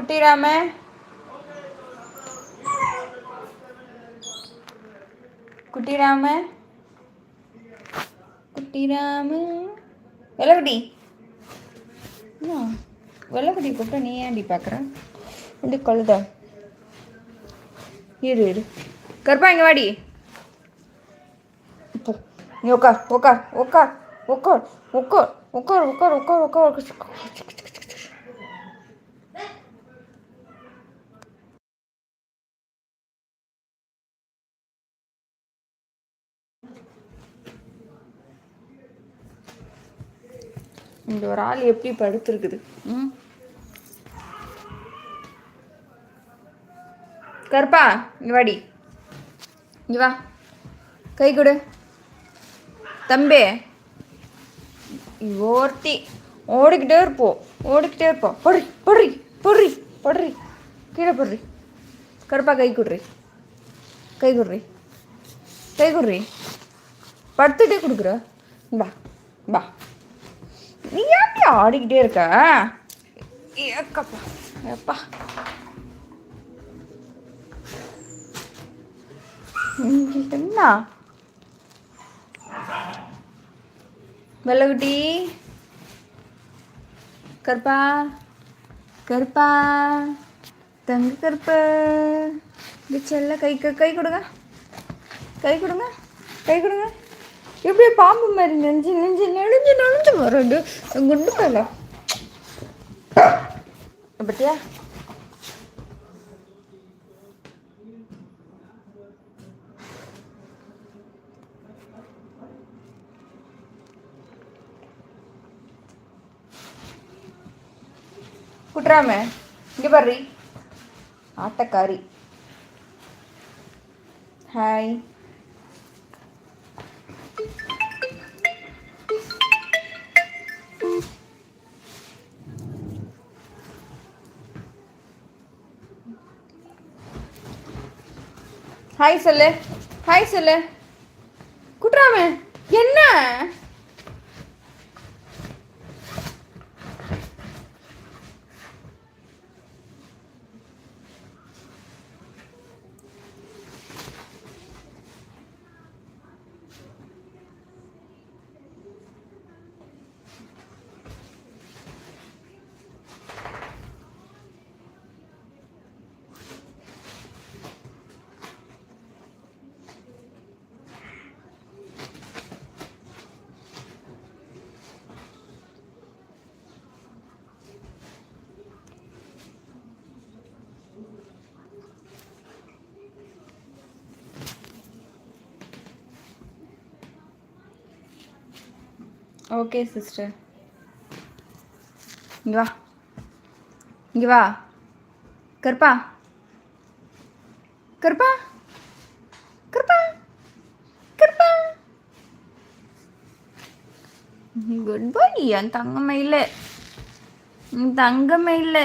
குட்டிராம. குட்டிராம. குட்டிராம. வெள்ளக்குட்டி. என்ன வெள்ளக்குட்டி கூப்பிட்டா நீ ஏன்டி பார்க்குற? இப்படி கழுத. இரு இரு. கருப்பா இங்கே வாடி. நீ உட்கார் உட்கார் உட்கார் உட்கார் உட்கார் உட்கார் உட்கார் உட்கார் உட்கார் இந்த ஒரு ஆள் எப்படி படுத்துருக்குது? ம். கருப்பா இங்க வாடி. இங்க வா. கை கொடு. தம்பி. ஓர்த்தி ஓடிக்கிட்டே இருப்போம் ஓடிக்கிட்டே இருப்போம் பொறி பொறி பொறி பொறி கீழே பொறி கருப்பா கை குடுறி. கை குடுறி. கை குடுறி. படுத்துட்டே கொடுக்குற. வா பா நீ ஏன் ஆடிக்கிட்டே இருக்க? ஏக்கப்பா எப்பா என்ன? வெள்ளகுட்டி கருப்பா. கருப்பா. தங்க கருப்பு. இந்த செல்ல கை கை கை கொடுங்க. கை கொடுங்க. கை கொடுங்க. இப்படியே பாம்பு மாதிரி நெஞ்சு நெஞ்சு நெளிஞ்சு நெளிஞ்சு வருது. குண்டு மேல. பட்டியா குட்ராம இங்கே பாரு. ஆட்டக்காரி. ஹாய் ஹாய் சொல்லு. ஹாய் சொல்லு. குட்ராமே என்ன? ஓகே சிஸ்டர் இங்கே வா. இங்கே வா. கருப்பா. கருப்பா. கருப்பா. கருப்பா. குட் பாய் என் தங்கமே இல்லை. என் தங்கமே இல்லை.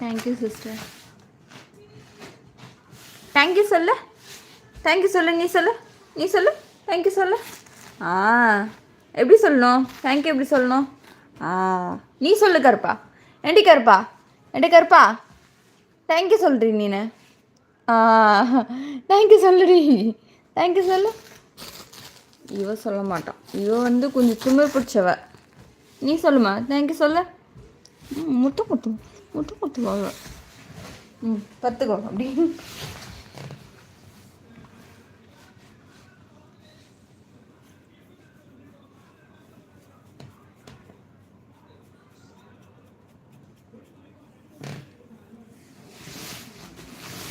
Thank you sister thank you சொல்லு தேங்க்யூ சொல்லு நீ சொல்லு நீ சொல்லு தேங்க்யூ சொல்லு ஆ எப்படி சொல்லணும்? தேங்க்யூ எப்படி சொல்லணும்? ஆ. நீ சொல்லு கருப்பா. ஏண்டி கருப்பா? ஏண்டி கருப்பா? தேங்க்யூ சொல்கிறீ நீனு. தேங்க்யூ சொல்லுடி. தேங்க்யூ சொல்லு. இவ சொல்ல மாட்டான் இவ வந்து கொஞ்சம் தும்மை பிடிச்சவ. நீ சொல்லுமா? தேங்க்யூ சொல்லு. முத்து முத்து. முத்து முத்து வாங்க ம் பத்துக்கோ அப்படி.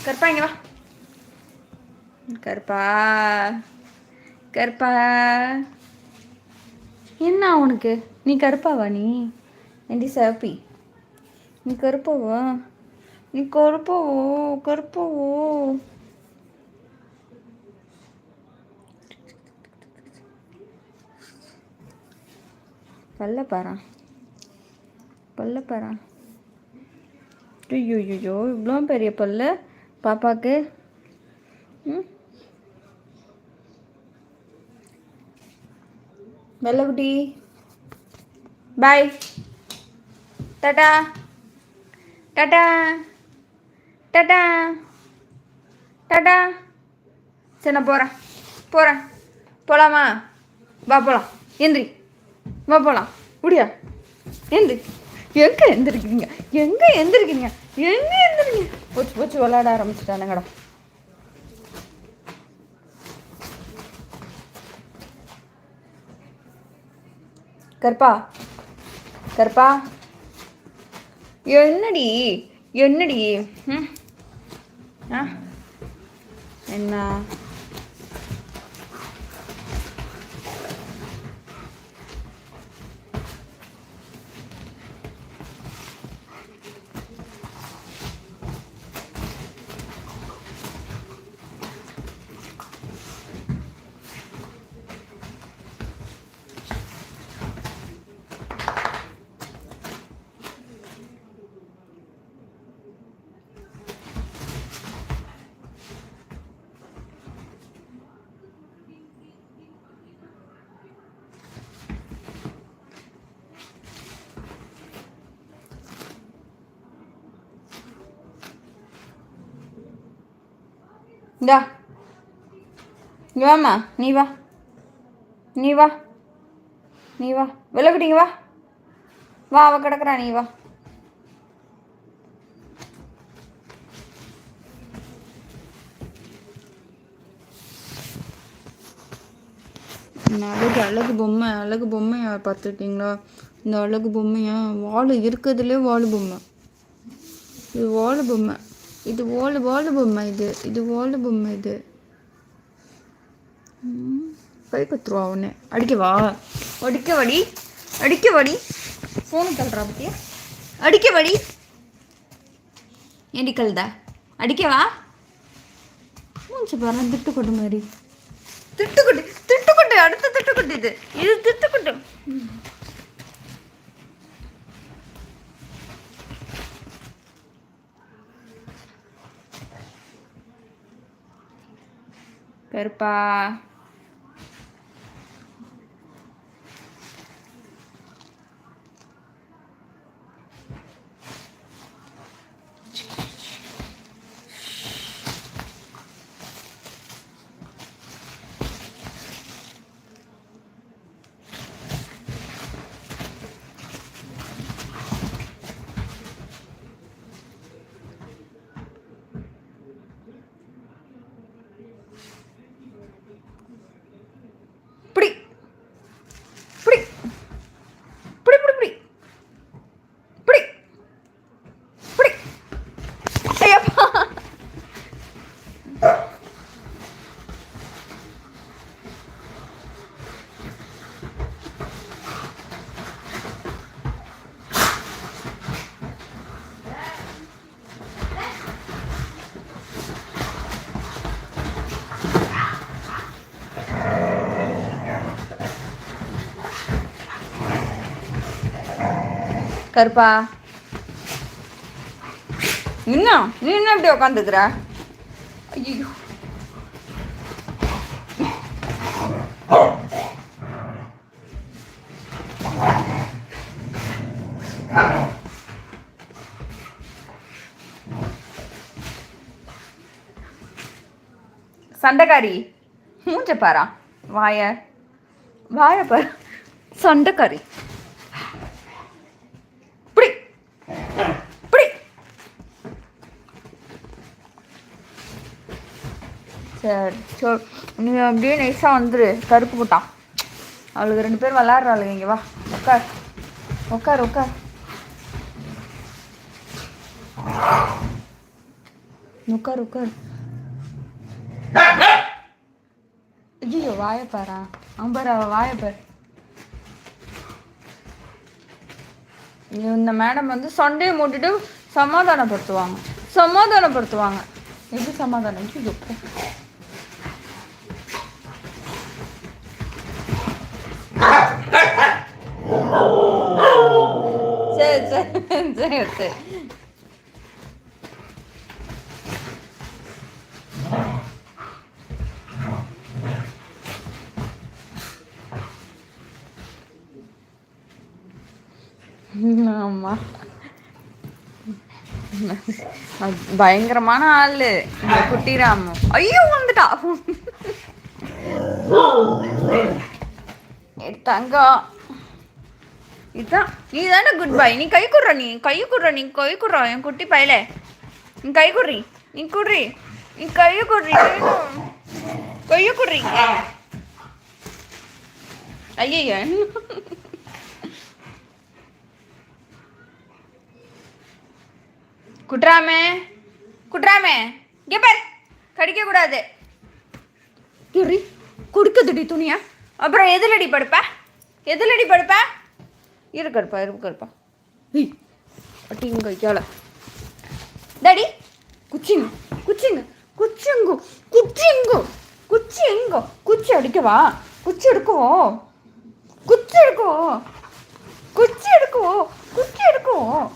கருப்பா வா. கருப்பா கருப்பா. என்ன உனக்கு? நீ கருப்பாவா நீ? என்டி சேப்பி நீ கருப்பாவா? நீ கருப்பவோ? கருப்பவோ? பல்ல பாரா. பல்ல பாரா. ஐயோ ஐயோ இவ்வளோ பெரிய பல்ல? பாப்பாக்கு. ம்? வெள்ளக்குட்டி பாய் டாடா டடா. டடா. டடா. சரி நான் போகிறேன் போகிறேன் போகலாமா வா போகலாம் எந்திரி. வா போகலாம் முடியா எந்திரி. எங்கே எந்திரிக்கிறீங்க? எங்கே எந்திரிக்கிறீங்க? எங்கே எந்திரிங்க போச்சு போச்சு. விளாட ஆரம்பிச்சிட்டானுங்கடா. கற்பா கற்பா என்னடி? என்னடி? ம்? ஆ? என்ன? இந்தா இங்கே வாம்மா. நீ வா. நீ வா. நீ வா. விளக்குட்டிங்க வா. வா அவ கிடக்குறா நீ வா. அழகு அழகு பொம்மை அழகு பொம்மையை பார்த்துருக்கீங்களா? இந்த அழகு பொம்மையா? வால் இருக்கிறதுலே வால் பொம்மை. இது வால் பொம்மை. இது வால் வால் பொம்மை இது. இது வால் பொம்மை இது. ம், கை கத்துருவா உடனே அடிக்கவா அடிக்க வடி. அடிக்க வடி. ஃபோனு தள்ளுறா பத்தியா? அடிக்க வடி. ஏண்டி கழுதா? அடிக்கவா மூஞ்சி பாரு திட்டுக்கொட்டு மாதிரி. திட்டுக்குட்டி திட்டுக்கொட்டு அடுத்த திட்டுக்குட்டி இது. இது திட்டுக்குட்டி கருப்பா. கருப்பா. நின்னா நீ இன்னும் இப்படி உட்காந்துக்கிற ஐயோ சண்டைக்காரி மூஞ்ச பாரா வாய. வாய பாரு. சண்டைக்காரி. சரி சரி நீ அப்படியே நைஸாக வந்துரு. கருப்பு போட்டான் அவளுக்கு ரெண்டு பேர் விளாட்றாளுங்க இங்கே வா. உட்கார். உட்கார் உட்கார். உட்கார் உட்கார். ஐயோ வாயப்பாரா அம்பரா அம்பர் அவ இந்த மேடம் வந்து சண்டையை மூட்டிட்டு சமாதானப்படுத்துவாங்க. சமாதானப்படுத்துவாங்க. எப்படி சமாதானம்? ஐயோ சரி சரி சரி சரி. ஆமா. பயங்கரமான ஆளு. இந்த குட்டிராமு ஐயோ வந்துட்டா. தங்கம் இதுதான் நீ தானே குட் பை நீ கை குடுற நீ கை குடுற நீ கை குடுற என் குட்டி பயல. நீ கை குடுறி நீ குடுறி நீ கையை குடுறி கையை குடுறி ஐயோ குட்ராமே குட்ராமே இங்கே பார். கடிக்க கூடாது இரு குடுக்குதுடி துணியா. அப்புறம் எதிலடி படுப்ப? எதிலடி படுப்ப? இருக்கடுப்பா இருக்கடுப்பா ஹய் அட்டிங்க கேள டாடி குச்சிங்க குச்சிங்க குச்சிங்கு குச்சிங்கு குச்சி எங்கோ குச்சி அடிக்கவா குச்சி எடுக்குவோம் குச்சி எடுக்குவோம் குச்சி எடுக்குவோம் குச்சி எடுக்குவோம்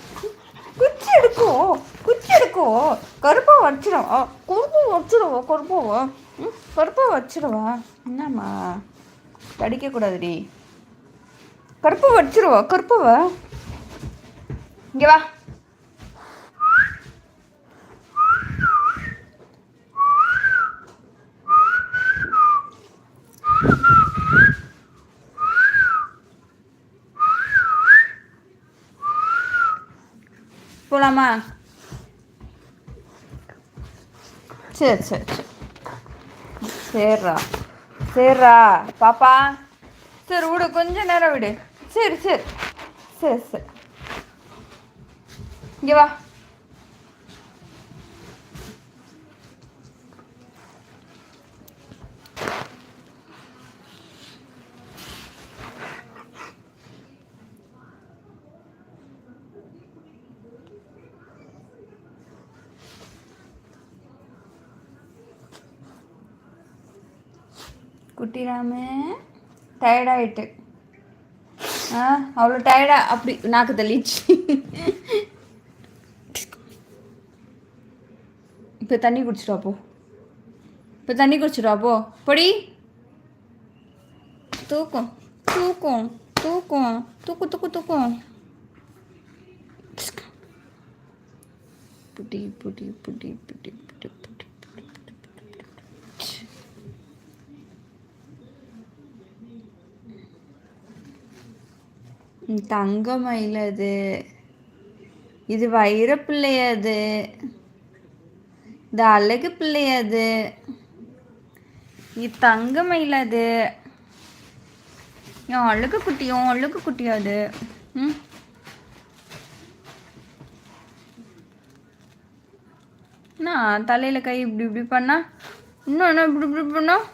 குச்சி எடுக்குவோம் குச்சி எடுக்குவோம் கருப்பாக வச்சிடுவோம் கருப்பாக வச்சிடுவோம் கருப்பாக கருப்பா வச்சிடுவா? என்னம்மா? கடிக்க கூடாதுடி கருப்பு வச்சிருவா கருப்புவ? இங்கே வா. போலாமா? சரி சரி சரி. சரிடா சரிடா பாப்பா சரி விடு கொஞ்ச நேரம் விடு. சரி சரி. சரி சரி. இங்கே வா. குட்டிராம. டயர்டாயிட்டு ஆ அவ்வளோ டயர்டா அப்படி நாக்கு தள்ளிச்சு இப்போ தண்ணி குடிச்சிட்டு போ. இப்போ தண்ணி குடிச்சிட்டு போ. பொடி. தூக்கம் தூக்கம் தூக்கம் தூக்கு தூக்கு தூக்கம். புடி புடி புடி புட்டி புடி புடி புடி புடி ம், தங்க மயில் அது. இது வைர பிள்ளை அது. இது அழகு பிள்ளை அது. இது தங்க மயில் அது. என் அழகு குட்டியும் அழகு குட்டியாது அது? ம்? நான் தலையில் கை இப்படி இப்படி பண்ணா? இன்னும் என்ன இப்படி இப்படி பண்ணோம்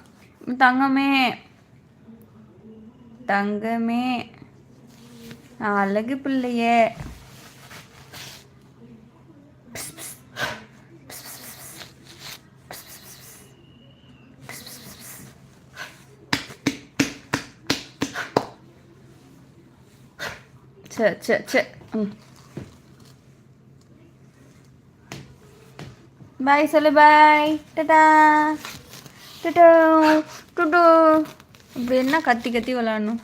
தங்கமே. தங்கமே. அழகு பிள்ளையே. சரி சரி சரி ம். பாய் சொல்லு பாய். டடா. டடோ. டுடு. இப்படி என்ன கத்தி கத்தி விளாடணும்